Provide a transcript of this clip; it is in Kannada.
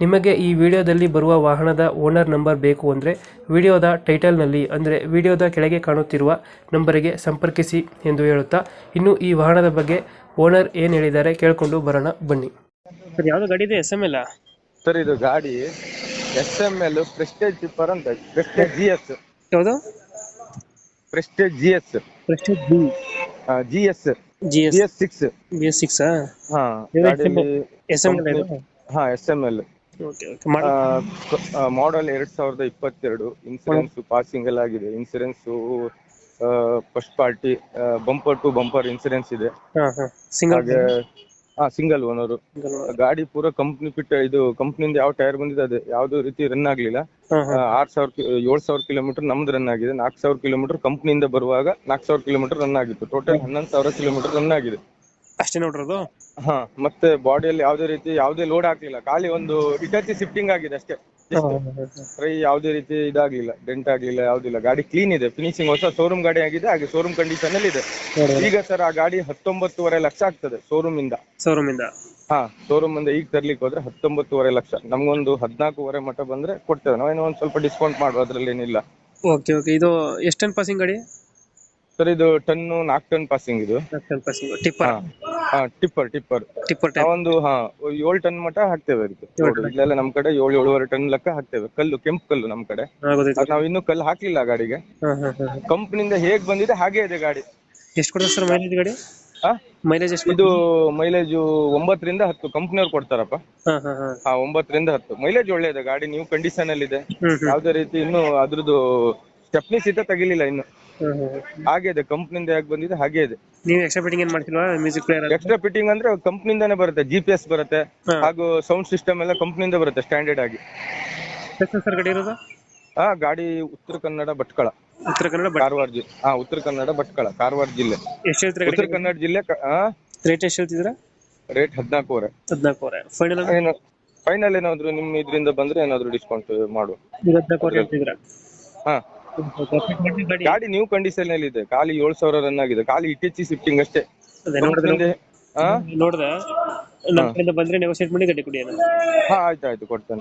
ನಿಮಗೆ ಈ ವಿಡಿಯೋದಲ್ಲಿ ಬರುವ ವಾಹನದ ಓನರ್ ನಂಬರ್ ಬೇಕು ಅಂದರೆ ವಿಡಿಯೋದ ಟೈಟಲ್ನಲ್ಲಿ ಅಂದರೆ ವಿಡಿಯೋದ ಕೆಳಗೆ ಕಾಣುತ್ತಿರುವ ನಂಬರಿಗೆ ಸಂಪರ್ಕಿಸಿ ಎಂದು ಹೇಳುತ್ತಾ ಇನ್ನು ಈ ವಾಹನದ ಬಗ್ಗೆ ಓನರ್ ಏನು ಹೇಳಿದ್ದಾರೆ ಕೇಳಿಕೊಂಡು ಬರೋಣ ಬನ್ನಿ. ಸರ್ ಯಾವುದು ಗಾಡಿ ಇದೆ ಎಸ್ ಎಂ ಎಲ್ ಸರ್ ಇದು ಗಾಡಿ S M L prestige tipper ಅಂತ ಪ್ರೆಸ್ಟೇಜ್ ಜಿ ಎಸ್ ಯಾವುದು? Prestige G S prestige B G S G G S S six B S six ಹಾ ಗಾಡಿಯಲ್ಲಿ ಎಸ್ ಎಂ ಎಲ್ ಹಾ S M L. Okay okay ಮಾಡಿ ಮಾಡೆಲ್ ಎರಡ್ ಸಾವಿರದ ಇಪ್ಪತ್ತೆರಡು ಇನ್ಸೂರೆನ್ಸ್ ಪಾಸಿಂಗ್ ಎಲ್ಲ ಆಗಿದೆ. Insurance first party bumper to bumper insurance ಇದೆ. ಸಿಂಗಲ್ ಹಾ. ಸಿಂಗಲ್ ಓನರ್ ಗಾಡಿ ಪೂರ ಕಂಪ್ನಿ ಫಿಟ್ ಇದು ಕಂಪ್ನಿಯಿಂದ ಯಾವ ಟೈರ್ ಬಂದಿದೆ ಅದೇ ಯಾವ್ದು ರೀತಿ ರನ್ ಆಗ್ಲಿಲ್ಲ. ಆರ್ ಸಾವಿರ ಏಳ್ ಸಾವಿರ ಕಿಲೋಮೀಟರ್ ನಮ್ದು ರನ್ ಆಗಿದೆ. ನಾಲ್ಕು ಸಾವಿರ ಕಿಲೋಮೀಟರ್ ಕಂಪ್ನಿಯಿಂದ ಬರುವಾಗ ನಾಲ್ಕು ಸಾವಿರ ಕಿಲೋಮೀಟರ್ ರನ್ ಆಗಿತ್ತು. ಟೋಟಲ್ ಹನ್ನೊಂದು ಸಾವಿರ ಕಿಲೋಮೀಟರ್ ರನ್ ಆಗಿದೆ. ಅಷ್ಟೇ ನೋಡಿರೋದು? ಹಾ ಮತ್ತೆ ಬಾಡಿಯಲ್ಲಿ ಯಾವುದೇ ರೀತಿ ಯಾವುದೇ ಲೋಡ್ ಆಗ್ಲಿಲ್ಲ. ಖಾಲಿ ಒಂದು ಇಟಾಚಿ ಶಿಫ್ಟಿಂಗ್ ಆಗಿದೆ ಅಷ್ಟೇ. ಫ್ರೈ ಯಾವುದೇ ರೀತಿ ಇದಾಗ್ಲಿಲ್ಲ ಡೆಂಟ್ ಆಗ್ಲಿಲ್ಲ ಯಾವ್ದಿಲ್ಲ ಗಾಡಿ ಕ್ಲೀನ್ ಇದೆ. ಫಿನಿಶಿಂಗ್ ಹೊಸ ಶೋರೂಮ್ ಗಾಡಿ ಆಗಿದೆ ಹಾಗೆ ಶೋರೂಮ್ ಕಂಡೀಷನ್ ಅಲ್ಲಿ ಇದೆ ಈಗ ಸರ್ ಆ ಗಾಡಿ ಹತ್ತೊಂಬತ್ತುವರೆ ಲಕ್ಷ ಆಗ್ತದೆ ಶೋರೂಮ್ ಇಂದ. ಶೋರೂಮ್ ಇಂದ? ಹಾ ಶೋರೂಮ್ ಇಂದ ಈಗ ತರ್ಲಿಕ್ಕೆ ಹೋದ್ರೆ ಹತ್ತೊಂಬತ್ತುವರೆ ಲಕ್ಷ. ನಮ್ಗೊಂದು ಹದಿನಾಲ್ಕೂವರೆ ಮಟ್ಟ ಬಂದ್ರೆ ಕೊಡ್ತೇವೆ. ನಾವೇನೋ ಒಂದ್ ಸ್ವಲ್ಪ ಡಿಸ್ಕೌಂಟ್ ಮಾಡುವ ಅದ್ರಲ್ಲಿ ಏನಿಲ್ಲ ಓಕೆ ಓಕೆ ಇದು ಎಷ್ಟು ಟನ್ ಪಾಸಿಂಗ್ ಗಾಡಿ? ಸರ್ ಇದು ಟನ್ ನಾಲ್ಕು ಟನ್ ಪಾಸಿಂಗ್ ಇದು. ಟನ್ ಪಾಸಿಂಗ್ ಟಿಪ್ಪರ್ ಹಾ ಟಿಪ್ಪರ್ ಟಿಪ್ಪರ್. ಟಿಪ್ಪರ್ ಟೈಪ್ ನಾವೊಂದು ಹಾ ಏಳು ಟನ್ ಮಟ ಹಾಕ್ತೇವೆ ಅದಕ್ಕೆ. ಏಳ್ ಇಲ್ಲೆಲ್ಲ ನಮ್ ಕಡೆ ಏಳು ಏಳುವರೆ ಟನ್ ಲೆಕ್ಕ ಹಾಕ್ತೇವೆ. ಕಲ್ಲು ಕೆಂಪು ಕಲ್ಲು ನಮ್ ಕಡೆ. ನಾವು ಇನ್ನು ನಾವ್ ಇನ್ನೂ ಕಲ್ಲು ಹಾಕ್ಲಿಲ್ಲ ಗಾಡಿಗೆ. ಹಾ ಹಾ ಹಾ ಹಾಂ. ಕಂಪ್ನಿಯಿಂದ ಹೇಗ್ ಬಂದಿದೆ ಹಾಗೆ ಇದೆ ಗಾಡಿ. ಎಷ್ಟು ಕೊಡ್ತಾರೆ ಸರ್ ಮೈಲೇಜ್ ಗಾಡಿ? ಮೈಲೇಜ್ ಎಷ್ಟು ಇದು ಮೈಲೇಜ್ ಒಂಬತ್ತರಿಂದ ಹತ್ತು. ಕಂಪ್ನಿಯವ್ರು ಕೊಡ್ತಾರಪ್ಪ. ಹಾ ಹಾಂ ಹಾಂ. ಹಾ ಒಂಬತ್ತರಿಂದ ಹತ್ತು. ಮೈಲೇಜ್ ಒಳ್ಳೆ ಇದೆ ಗಾಡಿ ನೀವು ಕಂಡೀಷನ್ ಅಲ್ಲಿ ಇದೆ ಯಾವುದೇ ಹ್ಮ್. ಯಾವ್ದೇ ರೀತಿ ಇನ್ನು ಅದ್ರದ್ದು ಸ್ಟೆಪ್ನಿ ಸೀಟ ತೆಗಿಲಿಲ್ಲ ಇನ್ನು. ಹಾಗೆ ಇದೆ ಕಂಪ್ನಿಯಿಂದ ಹೇಗ್ ಬಂದಿದೆ ಹಾಗೆ ಇದೆ. ನೀವು ಎಕ್ಸ್ಟ್ರಾ ಫಿಟ್ಟಿಂಗ್ ಏನು ಮಾಡ್ತಿಲ್ವಾ ಮ್ಯೂಸಿಕ್ ಪ್ಲೇಯರ್ ಎಕ್ಸ್ಟ್ರಾ ಫಿಟ್ಟಿಂಗ್ ಅಂದ್ರೆ ಕಂಪ್ನಿಯಿಂದಾನೇ ಬರುತ್ತೆ ಜಿ ಪಿ ಎಸ್ ಬರುತ್ತೆ ಹಾ. ಹಾಗೂ ಸೌಂಡ್ ಸಿಸ್ಟಮ್ ಎಲ್ಲ ಕಂಪ್ನಿಯಿಂದ ಬರುತ್ತೆ ಸ್ಟ್ಯಾಂಡರ್ಡ್ ಆಗಿ. ಸರ್ ಗಾಡಿ ಇರೋದು? ಆ ಗಾಡಿ ಉತ್ತರ ಕನ್ನಡ ಭಟ್ಕಳ. ಉತ್ತರ ಕನ್ನಡ ಬಟ್ ಕಾರವಾರ ಜಿಲ್ಲೆ ಹಾ ಉತ್ತರ ಕನ್ನಡ ಭಟ್ಕಳ ಕಾರವಾರ ಜಿಲ್ಲೆ. ಎಷ್ಟು ಹೇಳ್ತೀರಾ ಉತ್ತರ ಗಾಡಿ ಕನ್ನಡ ಜಿಲ್ಲೆ ರೇಟ್ ಎಷ್ಟು ಹೇಳ್ತಿದ್ದೀರಾ? ರೇಟ್ ಹದಿನಾಲ್ಕೂವರೆ. ಹದಿನಾಲ್ಕುವರೆ. ಫೈನಲ್ ಏನು ಫೈನಲ್ ಏನಾದ್ರು ನಿಮ್ ಇದರಿಂದ ಬಂದ್ರೆ ಏನಾದ್ರು ಡಿಸ್ಕೌಂಟ್ ಮಾಡು ಹದಿನಾಲ್ಕುವರೆ ಹೇಳ್ತಿದ್ದೀರಾ? ಹಾ. ಗಾಡಿ ನ್ಯೂ ಕಂಡೀಷನ್ ಅಲ್ಲಿ ಇದೆ. ಖಾಲಿ ಏಳು ಸಾವಿರ ರನ್ ಆಗಿದೆ. ಖಾಲಿ ಇಟಿಚಿ ಶಿಫ್ಟಿಂಗ್ ಅಷ್ಟೇ. ಅದೇ ನೋಡಿದ್ರೆ ಕಂಪ್ನಿಯಿಂದ ಹಾ ನೋಡ್ದೆ ನಮ್ಮ ಕಡೆಯಿಂದ ಬಂದ್ರೆ ನೆಗೋಸಿಯೇಟ್ ಮಾಡಿ ಗಡಿ ಕೊಡಿ ಅಣ್ಣ ಹಾ ಆಯ್ತು ಆಯ್ತು ಕೊಡ್ತೇನೆ.